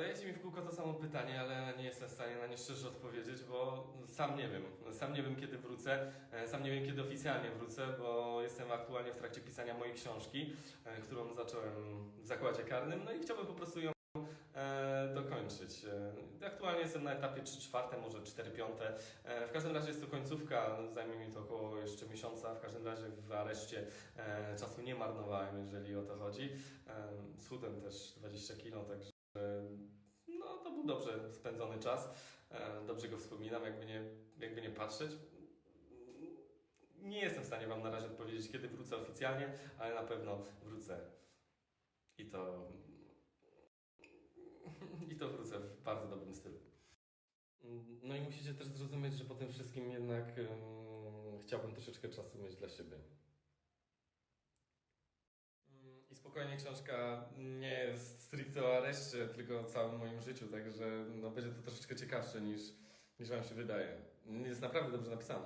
Zadajecie mi w kółko to samo pytanie, ale nie jestem w stanie na nie szczerze odpowiedzieć, bo sam nie wiem. Sam nie wiem, kiedy wrócę. E, Sam nie wiem, kiedy oficjalnie wrócę, bo jestem aktualnie w trakcie pisania mojej książki, e, którą zacząłem w zakładzie karnym, no i chciałbym po prostu ją e, dokończyć. Aktualnie jestem na etapie 3 czwarte, może 4 piąte. W każdym razie jest to końcówka, zajmie mi to około jeszcze miesiąca. W każdym razie w areszcie czasu nie marnowałem, jeżeli o to chodzi. Schudłem też 20 kilo, także był dobrze spędzony czas. E, Dobrze go wspominam, jakby nie, jakby nie patrzeć. Nie jestem w stanie Wam na razie odpowiedzieć, kiedy wrócę oficjalnie, ale na pewno wrócę. I to. I to wrócę w bardzo dobrym stylu. No i musicie też zrozumieć, że po tym wszystkim jednak ym, chciałbym troszeczkę czasu mieć dla siebie. Mm, I spokojnie książka nie jest o areszcie, tylko o całym moim życiu, także no, będzie to troszeczkę ciekawsze niż, niż Wam się wydaje. Jest naprawdę dobrze napisana.